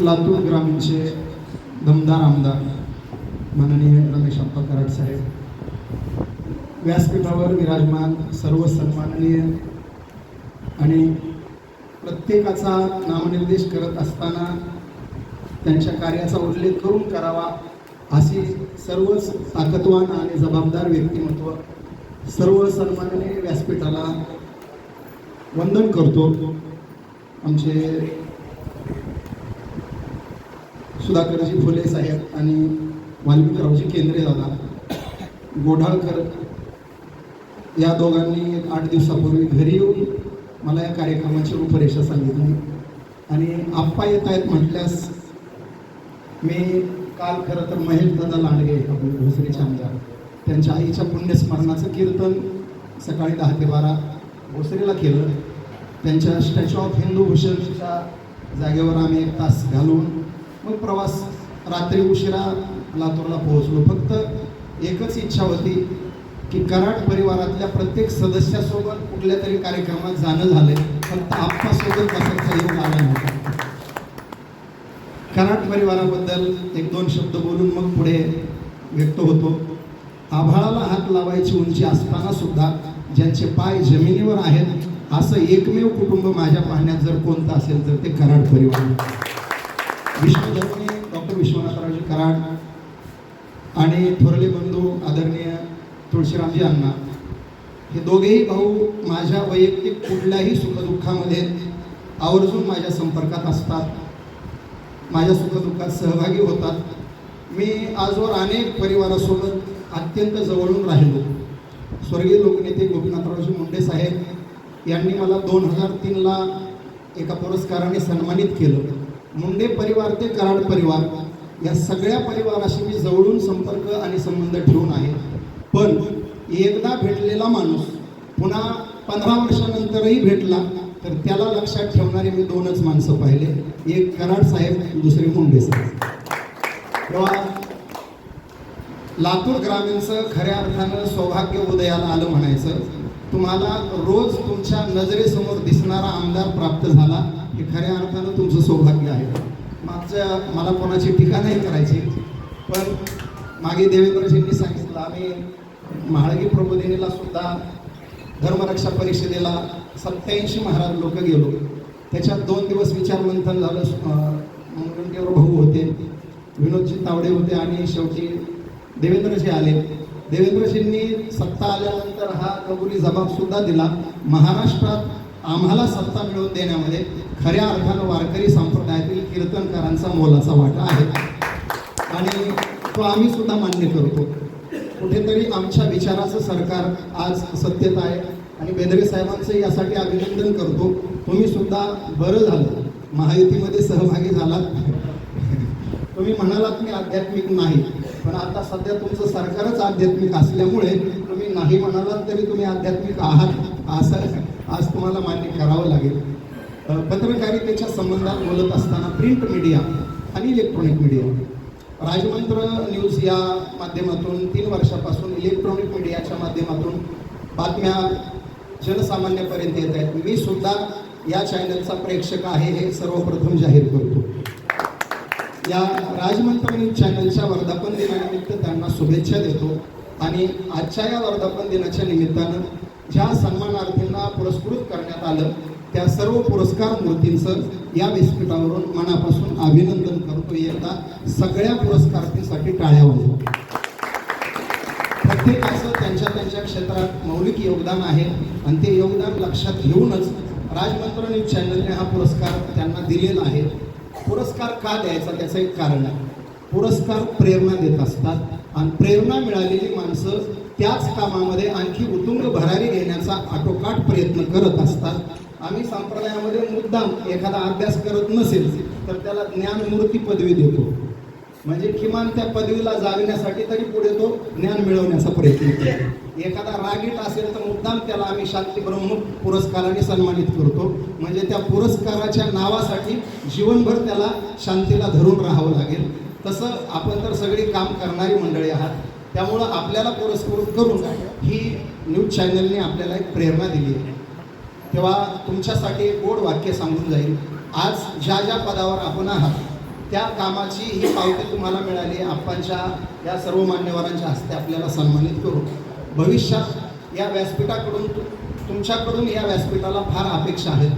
लातूर ग्रामीणचे दमदार आमदार माननीय रमेश अप्पा कराड साहेब व्यासपीठावर विराजमान सर्व सन्माननीय आणि प्रत्येकाचा नामनिर्देश करत असताना त्यांच्या कार्याचा उल्लेख करून करावा अशी सर्वच ताकदवान आणि जबाबदार व्यक्तिमत्व सर्व सन्माननीय व्यासपीठाला वंदन करतो. आमचे सुधाकरजी फुले साहेब आणि वाल्मिकरावजी केंद्रे दादा गोढाळकर या दोघांनी एक आठ दिवसापूर्वी घरी येऊन मला या कार्यक्रमाची रूपरेषा सांगितली. आणि आप्पा येत आहेत म्हटल्यास मी काल खरं तर महेश दादा लांडगे आपले भोसरीचे आमदार त्यांच्या आईच्या पुण्यस्मरणाचं कीर्तन सकाळी दहा ते बारा भोसरीला केलं. त्यांच्या स्टॅच्यू ऑफ हिंदू भूषणच्या जागेवर आम्ही एक तास घालून मग प्रवास रात्री उशिरा लातूरला पोहोचलो. फक्त एकच इच्छा होती की कराड परिवारातल्या प्रत्येक सदस्यासोबत कुठल्या तरी कार्यक्रमात जाणं झालंय. फक्त आप्पासोबत कसं सहयोग आला नव्हता. कराड परिवाराबद्दल एक दोन शब्द बोलून मग पुढे व्यक्त होतो. आभाळाला हात लावायची उंची असताना सुद्धा ज्यांचे पाय जमिनीवर आहेत असं एकमेव कुटुंब माझ्या पाहण्यात जर कोणतं असेल तर ते कराड परिवार. विश्वधर्मी डॉक्टर विश्वनाथरावजी कराड आणि थोरले बंधू आदरणीय तुळशीरामजी अण्णा. हे दोघेही भाऊ माझ्या वैयक्तिक कुठल्याही सुखदुःखामध्ये आवर्जून माझ्या संपर्कात असतात. माझ्या सुखदुःखात सहभागी होतात. मी आजवर अनेक परिवारासोबत अत्यंत जवळून राहिलो. स्वर्गीय लोकनेते गोपीनाथरावजी मुंडे साहेब यांनी मला दोन हजार तीनला एका पुरस्काराने सन्मानित केलं. मुंडे परिवार ते कराड परिवार या सगळ्या परिवाराशी मी जवळून संपर्क आणि संबंध ठेवून आहे. पण एकदा भेटलेला माणूस पुन्हा पंधरा वर्षानंतरही भेटला तर त्याला लक्षात ठेवणारे मी दोनच माणसं पाहिले. एक कराड साहेब दुसरे मुंडे साहेब. तेव्हा लातूर ग्रामीणचं खऱ्या अर्थानं सौभाग्य उदयाला आलं म्हणायचं. तुम्हाला रोज तुमच्या नजरेसमोर दिसणारा आमदार प्राप्त झाला. खऱ्या अर्थानं तुमचं सौभाग्य आहे. मागच्या मला कोणाची टीका नाही करायची पण मागे देवेंद्रजींनी सांगितलं आम्ही महाळगी प्रबोधिनीला सुद्धा धर्मरक्षा परिषदेला सत्याऐंशी महाराज लोक गेलो. त्याच्यात दोन दिवस विचारमंथन झालं मुनगंटीवर भाऊ होते विनोदजी तावडे होते आणि शेवटी देवेंद्रजी आले. देवेंद्रजींनी सत्ता आल्यानंतर हा कबुली जबाबसुद्धा दिला. महाराष्ट्रात आम्हाला सत्ता मिळवून देण्यामध्ये खऱ्या अर्थानं वारकरी संप्रदायातील कीर्तनकारांचा मोलाचा वाटा आहे. आणि तो आम्ही सुद्धा मान्य करतो. कुठेतरी आमच्या विचाराचं सरकार आज सत्यत आहे. आणि बेदरे साहेबांचं यासाठी अभिनंदन करतो. तुम्ही सुद्धा बरं झालं. महायुतीमध्ये सहभागी झालात. तुम्ही म्हणालात मी आध्यात्मिक नाही. पण आता सध्या तुमचं सरकारच आध्यात्मिक असल्यामुळे तुम्ही नाही म्हणालात तरी तुम्ही आध्यात्मिक आहात. असं आज तुम्हाला मान्य करावं लागेल. पत्रकारितेच्या संबंधात बोलत असताना प्रिंट मीडिया आणि इलेक्ट्रॉनिक मीडिया राजमंत्र न्यूज या माध्यमातून तीन वर्षापासून इलेक्ट्रॉनिक मीडियाच्या माध्यमातून बातम्या जनसामान्यापर्यंत येत आहेत. मी सुद्धा या चॅनलचा प्रेक्षक आहे हे सर्वप्रथम जाहीर करतो. या राजमंत्र न्यूज चॅनलच्या वर्धापन दिनानिमित्त त्यांना शुभेच्छा देतो आणि आजच्या या वर्धापन दिनाच्या निमित्तानं ज्या सन्मानार्थींना पुरस्कृत करण्यात आलं त्या सर्व पुरस्कार मूर्तींचं या व्यासपीठावरून मनापासून अभिनंदन करतो. एकदा सगळ्या पुरस्कारांसाठी टाळ्या वाजवतो प्रत्येकाचं त्यांच्या त्यांच्या क्षेत्रात मौलिक योगदान आहे आणि ते योगदान लक्षात घेऊनच राजमंत्र न्यूज चॅनलने हा पुरस्कार त्यांना दिलेला आहे. पुरस्कार का द्यायचा त्याचं एक कारण आहे. पुरस्कार प्रेरणा देत असतात आणि प्रेरणा मिळालेली माणसं त्याच कामामध्ये आणखी उतुंग भरारी घेण्याचा आटोकाट प्रयत्न करत असतात. आम्ही संप्रदायामध्ये मुद्दाम एखादा अभ्यास करत नसेल तर त्याला ज्ञानमूर्ती पदवी देतो. म्हणजे किमान त्या पदवीला जागण्यासाठी तरी पुढे तो ज्ञान मिळवण्याचा प्रयत्न करतो. एखादा रागीट असेल तर मुद्दाम त्याला आम्ही शांती ब्रह्म पुरस्काराने सन्मानित करतो. म्हणजे त्या पुरस्काराच्या नावासाठी जीवनभर त्याला शांतीला धरून राहावं लागेल. तसं आपण तर सगळी काम करणारी मंडळी आहात. त्यामुळं आपल्याला पुरस्कृत करून ही न्यूज चॅनलने आपल्याला एक प्रेरणा दिली आहे. तेव्हा तुमच्यासाठी एक गोड वाक्य सांगून जाईल. आज ज्या ज्या पदावर आपण आहात त्या कामाची ही पावती तुम्हाला मिळाली. आपणच्या या सर्व मान्यवरांच्या हस्ते आपल्याला सन्मानित करू. भविष्यात या व्यासपीठाकडून तुमच्याकडून या व्यासपीठाला फार अपेक्षा आहेत.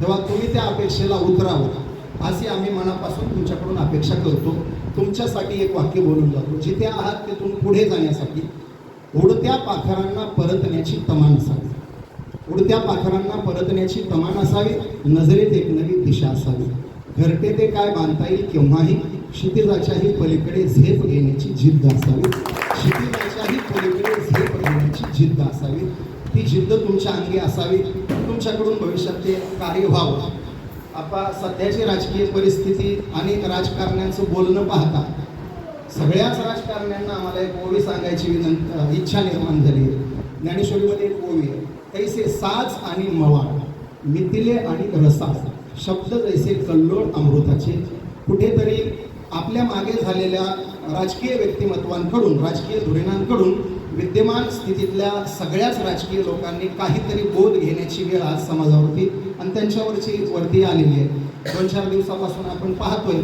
तेव्हा तुम्ही त्या अपेक्षेला उतरावं. अशी आम्ही मनापासून तुमच्याकडून अपेक्षा करतो. तुमच्यासाठी एक वाक्य बोलून जातो. जिथे आहात तिथून पुढे जाण्यासाठी उडत्या पाखरांना परतण्याची तमान असावी उडत्या पाखरांना परतण्याची तमान असावी नजरेत एक नवी दिशा असावी. घरटे ते काय बांधता येईल केव्हाही क्षितिजाच्याही पलीकडे झेप घेण्याची जिद्द असावी. क्षितिजाच्याही पलीकडे झेप घेण्याची जिद्द असावी. ती जिद्द तुमच्या अंगी असावी. तुमच्याकडून भविष्यात ते कार्य व्हावं. आता सध्याची राजकीय परिस्थिती आणि राजकारण्यांचं बोलणं पाहता सगळ्याच राजकारण्यांना आम्हाला एक ओवी सांगायची विनंत इच्छा निर्माण झाली आहे. ज्ञानेश्वरीमध्ये एक ओवी आहे. तैसे साज आणि मवाळ मिथिले आणि रसा शब्द जैसे कल्लोळ अमृताचे. कुठेतरी आपल्या मागे झालेल्या राजकीय व्यक्तिमत्वांकडून राजकीय धोरणांकडून विद्यमान स्थितीतल्या सगळ्याच राजकीय लोकांनी काहीतरी बोध घेण्याची वेळ आज समाजावरती आणि त्यांच्यावरची वरती आलेली आहे. दोन चार दिवसापासून आपण पाहतोय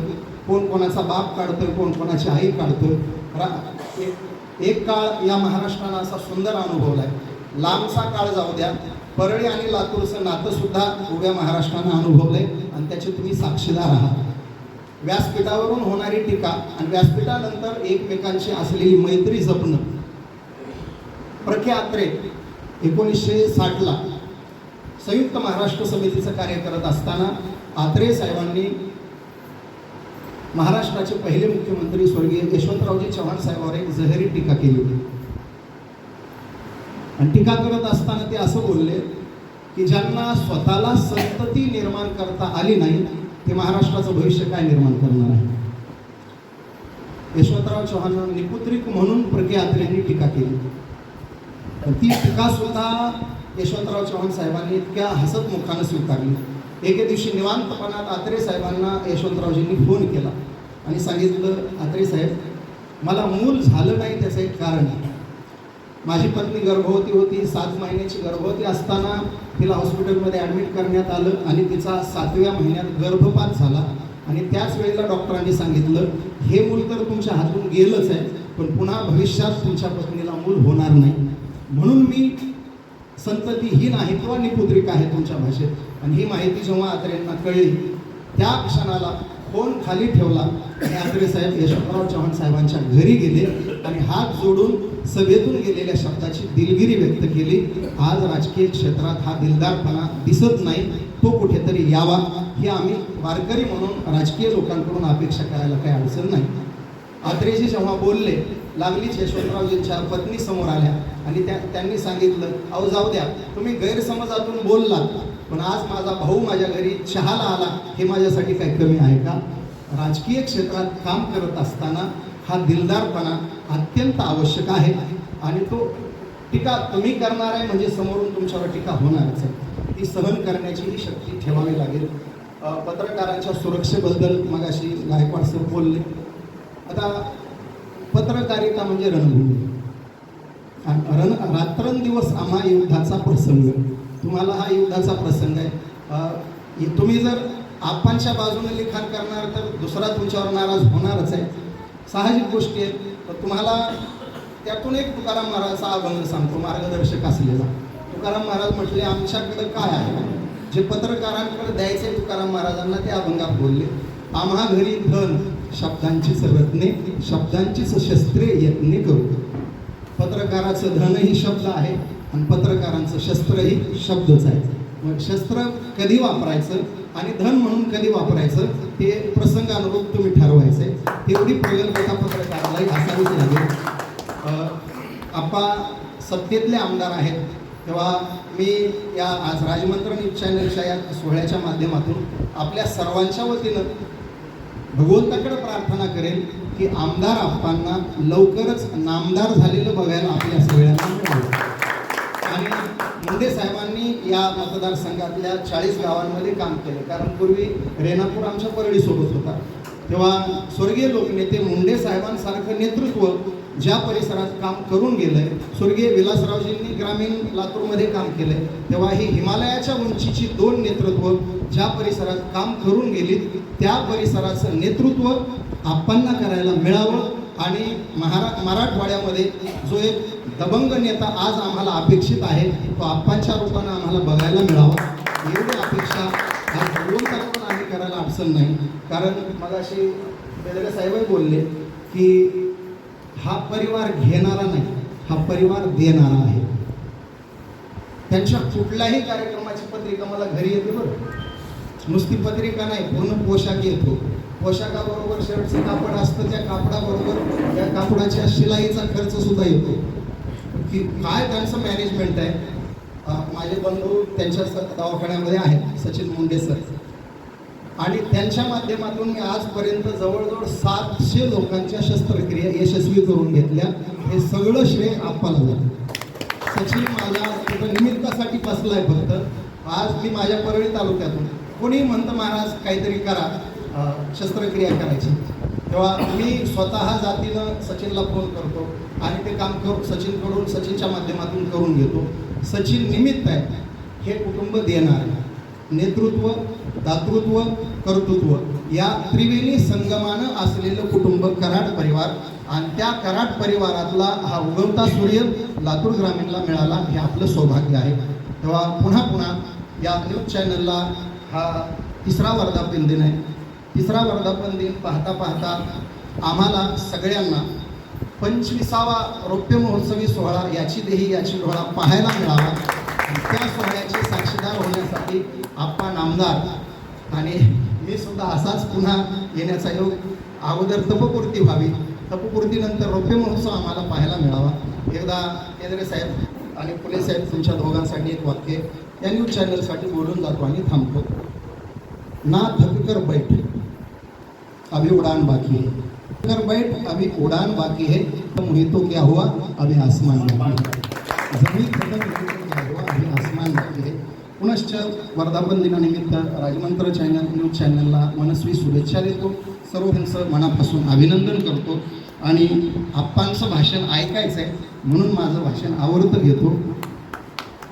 कोण कोणाचा बाप काढतोय कोण कोणाची आई काढतोय. रा- एक- एक काळ या महाराष्ट्राला असा सुंदर अनुभवलाय लांबचा काळ जाऊ द्या. परळी आणि लातूरचं नातं सुद्धा उभ्या महाराष्ट्रानं अनुभवलंय आणि त्याचे तुम्ही साक्षीदार आहात. व्यासपीठावरून होणारी टीका आणि व्यासपीठानंतर एकमेकांशी असलेली मैत्री जपणं. प्रखे आत्रे एकोणीसशे साठला संयुक्त महाराष्ट्र समितीचं कार्य करत असताना आत्रे साहेबांनी महाराष्ट्राचे पहिले मुख्यमंत्री स्वर्गीय यशवंतरावजी चव्हाण साहेबांवर एक जहरी टीका केली होती. आणि टीका करत असताना ते असं बोलले की ज्यांना स्वतःला संतती निर्माण करता आली नाही ते महाराष्ट्राचं भविष्य काय निर्माण करणार आहे? यशवंतराव चव्हाण निपुत्रिक म्हणून प्रज्ञा यांनी टीका केली. पण ती टीका स्वतः यशवंतराव चव्हाण साहेबांनी इतक्या हसत मुखानं स्वीकारली. एके दिवशी निवांतपणात आत्रे साहेबांना यशवंतरावजींनी फोन केला आणि सांगितलं आत्रे साहेब मला मूल झालं नाही त्याचं एक कारण आहे. माझी पत्नी गर्भवती होती. सात महिन्याची गर्भवती असताना तिला हॉस्पिटलमध्ये ॲडमिट करण्यात आलं आणि तिचा सातव्या महिन्यात गर्भपात झाला. आणि त्याच वेळेला डॉक्टरांनी सांगितलं हे मूल तर तुमच्या हातून गेलंच आहे पण पुन्हा भविष्यात तुमच्या पत्नीला मूल होणार नाही. म्हणून मी संततीहीन आहे किंवा निपुत्रिक आहे तुमच्या भाषेत आणि ही माहिती जेव्हा आत्र्यांना कळली त्या क्षणाला फोन खाली ठेवला? आणि आत्रे साहेब यशवंतराव चव्हाण साहेबांच्या घरी गेले आणि हात जोडून सभेतून गेलेल्या शब्दाची दिलगिरी व्यक्त केली. आज राजकीय क्षेत्रात हा दिलदारपणा दिसत नाही. तो कुठेतरी यावा. हे आम्ही वारकरी म्हणून राजकीय लोकांकडून अपेक्षा करायला काही अडचण नाही. आत्रेजी जेव्हा बोलले लागलीच यशवंतरावजींच्या पत्नी समोर आल्या आणि त्या त्यांनी सांगितलं अहो जाऊ द्या. तुम्ही गैरसमजातून बोललात. पण आज माझा भाऊ माझ्या घरी चहाला आला हे माझ्यासाठी काही कमी आहे का? राजकीय क्षेत्रात काम करत असताना हा दिलदारपणा अत्यंत आवश्यक आहे आणि तो टीका तुम्ही करणार आहे म्हणजे समोरून तुमच्यावर टीका होणारच आहे. ती सहन करण्याची ही शक्ती ठेवावी लागेल. पत्रकारांच्या सुरक्षेबद्दल मगाशी गायकवाड सर बोलले. आता पत्रकारिता म्हणजे रणभूमी. आणि रण रात्रंदिवस आम्हा युद्धाचा प्रसंग. तुम्हाला हा युद्धाचा प्रसंग आहे. तुम्ही जर आपांच्या बाजूने लिखाण करणार तर दुसरा तुमच्यावर नाराज होणारच आहे. साहजिक गोष्टी आहेत. तर तुम्हाला त्यातून एक तुकाराम महाराजचा अभंग सांगतो मार्गदर्शक असलेला तुकाराम महाराज म्हटले आमच्याकडे काय आहे? जे पत्रकारांकडे द्यायचे तुकाराम महाराजांना ते अभंगात बोलले आम्हा घरी धन शब्दांचीच रत्ने शब्दांचीच शस्त्रे यत्ने करू. पत्रकाराचं धनही शब्द आहे. आणि पत्रकारांचं शस्त्रही शब्दच आहे. मग शस्त्र कधी वापरायचं आणि धन म्हणून कधी वापरायचं ते प्रसंगानुरूप तुम्ही ठरवायचं आहे तेवढी प्रगल्भता पत्रकारालाही असावीच लागेल. अ, आपा सत्तेतले आमदार आहेत. तेव्हा मी या आज राजमंत्र न्यूज चॅनलच्या या सोहळ्याच्या माध्यमातून आपल्या सर्वांच्या वतीनं भगवंताकडे प्रार्थना करेल की आमदार आप्पांना लवकरच नामदार झालेलं बघायला आपल्या सगळ्यांना मिळालं मुंडे साहेबांनी या मतदारसंघातल्या चाळीस गावांमध्ये काम केलं. कारण पूर्वी रेणापूर आमच्या परळीसोबत होता. तेव्हा स्वर्गीय लोकनेते मुंडे साहेबांसारखं नेतृत्व ज्या परिसरात काम करून गेलंय स्वर्गीय विलासरावजींनी ग्रामीण लातूरमध्ये काम केलंय तेव्हा ही हिमालयाच्या उंचीची दोन नेतृत्व ज्या परिसरात काम करून गेलीत त्या परिसराचं नेतृत्व आपणना करायला मिळावं आणि महारा मराठवाड्यामध्ये जो एक दबंग नेता आज आम्हाला अपेक्षित आहे तो आप्पांच्या रूपानं आम्हाला बघायला मिळावा. एवढी अपेक्षा आज पण आम्ही करायला अडचण नाही. कारण मगाशी बेदरे साहेबही बोलले की हा परिवार घेणारा नाही हा परिवार देणारा आहे. त्यांच्या कुठल्याही कार्यक्रमाची पत्रिका मला घरी येते बरं. नुसती पत्रिका नाही पूर्ण पोशाख येतो. पोशाखाबरोबर शर्टचं कापड असतं त्या कापडाबरोबर त्या कापडाच्या शिलाईचा खर्च सुद्धा येतो. की काय त्यांचं मॅनेजमेंट आहे? माझे बंधू त्यांच्या स- दवाखान्यामध्ये आहेत सचिन मुंडे सर. आणि त्यांच्या माध्यमातून मी आजपर्यंत जवळजवळ सातशे लोकांच्या शस्त्रक्रिया यशस्वी करून घेतल्या. हे सगळं श्रेय आपल्याला सचिन माझा तिथं निमित्तासाठी बसलाय फक्त. आज मी माझ्या परळी तालुक्यातून. कोणी म्हणतं महाराज काहीतरी करा. शस्त्रक्रिया करायची. तेव्हा मी स्वतः जातीनं सचिनला फोन करतो आणि ते काम करू सचिनकडून सचिनच्या माध्यमातून करून घेतो. सचिन निमित्त आहे. हे कुटुंब देणार आहे नेतृत्व दातृत्व कर्तृत्व या त्रिवेणी संगमानं असलेलं कुटुंब कराड परिवार आणि त्या कराड परिवारातला हा उगवता सूर्य लातूर ग्रामीणला मिळाला हे आपलं सौभाग्य आहे. तेव्हा पुन्हा पुन्हा या न्यूज चॅनलला हा तिसरा वर्धापन दिन आहे. तिसरा वर्धापन दिन पाहता पाहता आम्हाला सगळ्यांना पंचवीसावा रौप्य महोत्सवी सोहळा याची देही याची डोळा पाहायला मिळावा. त्या सोहळ्याचे साक्षीदार होण्यासाठी आप्पा नामदार आणि मी सुद्धा असाच पुन्हा येण्याचा योग. अगोदर तपपूर्ती व्हावी. तपपूर्तीनंतर रौप्य महोत्सव आम्हाला पाहायला मिळावा. एकदा केंद्रे साहेब आणि पुणे साहेब तुमच्या दोघांसाठी एक वाक्य या न्यूज चॅनलसाठी बोलून जातो आणि थांबतो. ना थककर बैठ. अभी उड़ान बाकी है. थककर बैठ अभी उड़ान बाकी है. तुम ही तो क्या हुआ? अभी आसमान बाकी है. जमीन खतम क्या हुआ? अभी आसमान बाकी है. पुनश्च वर्धापन दिनानिमित्त राजमंत्र चॅनल न्यूज चॅनलला मनस्वी शुभेच्छा देतो. सर्व त्यांचं मनापासून अभिनंदन करतो. आणि आप्पांचं भाषण ऐकायचं आहे म्हणून माझं भाषण आवर्त घेतो.